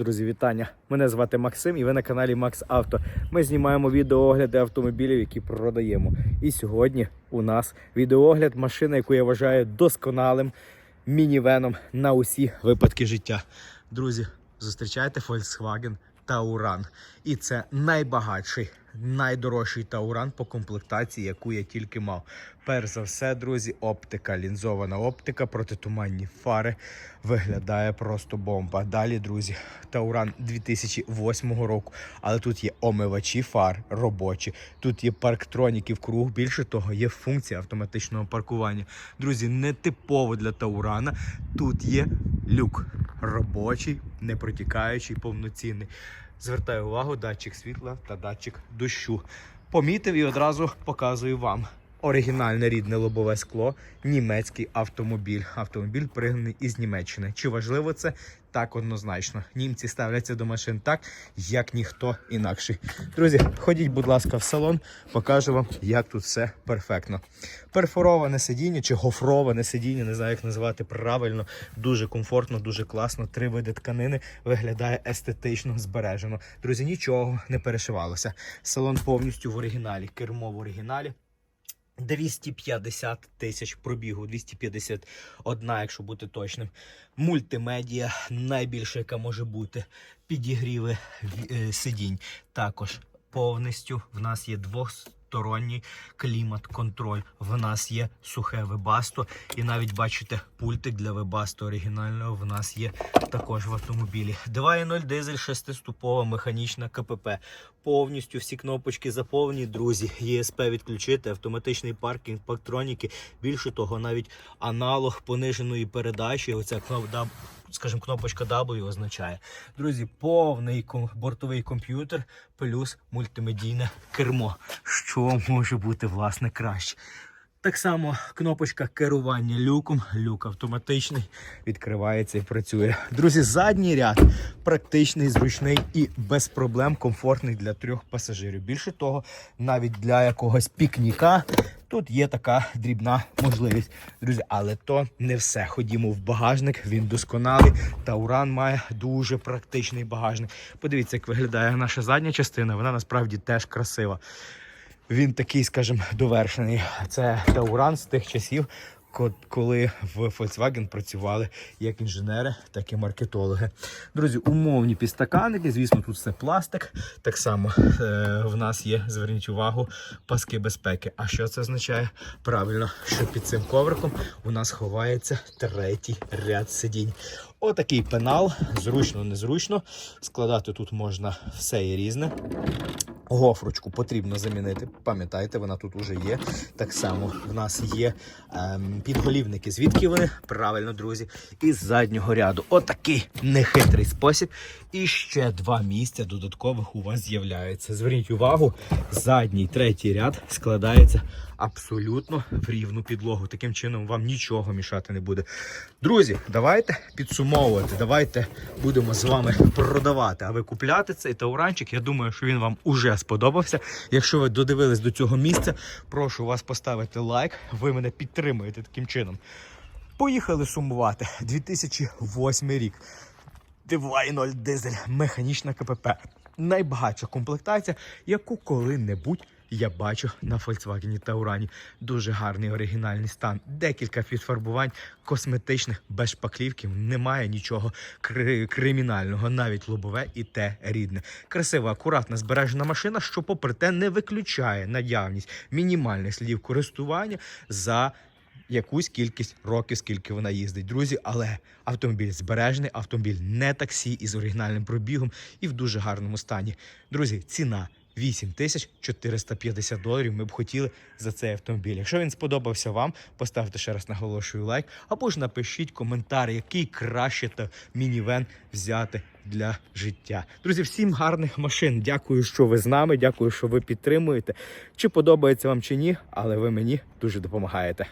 Друзі, вітання! Мене звати Максим і ви на каналі Макс Авто. Ми знімаємо відеоогляди автомобілів, які продаємо. І сьогодні у нас відеоогляд машини, яку я вважаю досконалим мінівеном на усі випадки життя. Друзі, зустрічайте Volkswagen Tauran. І це найбагатший, найдорожчий Tauran по комплектації, яку я тільки мав. Перш за все, друзі, оптика, лінзована оптика, протитуманні фари. Виглядає просто бомба. Далі, друзі, Тауран 2008 року. Але тут є омивачі фар робочі, тут є парктроніки в круг. Більше того, є функція автоматичного паркування. Друзі, не типово для Таурана. Тут є люк робочий, не протікаючий, повноцінний. Звертаю увагу, датчик світла та датчик дощу. Помітив і одразу показую вам. Оригінальне рідне лобове скло, німецький автомобіль. Автомобіль пригнаний із Німеччини. Чи важливо це? Так однозначно. Німці ставляться до машин так, як ніхто інакший. Друзі, ходіть, будь ласка, в салон, покажу вам, як тут все перфектно. Перфороване сидіння чи гофроване сидіння, не знаю, як називати правильно. Дуже комфортно, дуже класно. Три види тканини виглядає естетично збережено. Друзі, нічого не перешивалося. Салон повністю в оригіналі, кермо в оригіналі. 250 тисяч пробігу, 251, якщо бути точним. Мультимедіа найбільше, яка може бути. Підігріви е, сидінь. Також повністю в нас є двосторонній клімат-контроль. В нас є сухе вебасто. І навіть бачите, пультик для вебасто оригінального в нас є також в автомобілі. 2.0 дизель, шестиступова механічна КПП. Повністю всі кнопочки заповнені, друзі. ЄСП відключити, автоматичний паркінг, пактроніки. Більше того, навіть аналог пониженої передачі. Оця кнопка, скажімо, кнопочка W означає. Друзі, повний бортовий комп'ютер плюс мультимедійне кермо. Що може бути власне краще? Так само кнопочка керування люком, люк автоматичний, відкривається і працює. Друзі, задній ряд практичний, зручний і без проблем комфортний для трьох пасажирів. Більше того, навіть для якогось пікніка тут є така дрібна можливість. Друзі, але то не все. Ходімо в багажник, він досконалий. Тауран має дуже практичний багажник. Подивіться, як виглядає наша задня частина. Вона насправді теж красива. Він такий, скажімо, довершений. Це Тауран з тих часів, коли в Volkswagen працювали як інженери, так і маркетологи. Друзі, умовні підстаканники, звісно, тут все пластик. Так само е, в нас є, зверніть увагу, паски безпеки. А що це означає? Правильно, що під цим ковриком у нас ховається третій ряд сидінь. Отакий пенал, зручно, незручно. Складати тут можна все і різне. Гофрочку потрібно замінити. Пам'ятайте, вона тут уже є. Так само в нас є ем, підголівники. Звідки вони? Правильно, друзі. Із заднього ряду. Отакий нехитрий спосіб. І ще два місця додаткових у вас з'являються. Зверніть увагу, задній третій ряд складається абсолютно в рівну підлогу. Таким чином вам нічого мішати не буде. Друзі, давайте підсумовувати. Давайте будемо з вами продавати. А ви купляти цей тауранчик. Я думаю, що він вам уже сподобався. Якщо ви додивились до цього місця, прошу вас поставити лайк. Ви мене підтримуєте таким чином. Поїхали сумувати. 2008 рік. 2.0 дизель, механічна КПП. Найбагатша комплектація, яку коли-небудь я бачу на Volkswagen Taurani. Дуже гарний оригінальний стан. Декілька підфарбувань косметичних, без шпаклівків. Немає нічого кри- кримінального, навіть лобове і те рідне. Красива, акуратна, збережена машина, що, попри те, не виключає наявність мінімальних слідів користування за якусь кількість років, скільки вона їздить, друзі. Але автомобіль збережений, автомобіль не таксі із оригінальним пробігом і в дуже гарному стані. Друзі, ціна. 8 тисяч 450 доларів ми б хотіли за цей автомобіль. Якщо він сподобався вам, поставте ще раз наголошую лайк, або ж напишіть коментар, який краще та мінівен взяти для життя. Друзі, всім гарних машин. Дякую, що ви з нами. Дякую, що ви підтримуєте. Чи подобається вам чи ні, але ви мені дуже допомагаєте.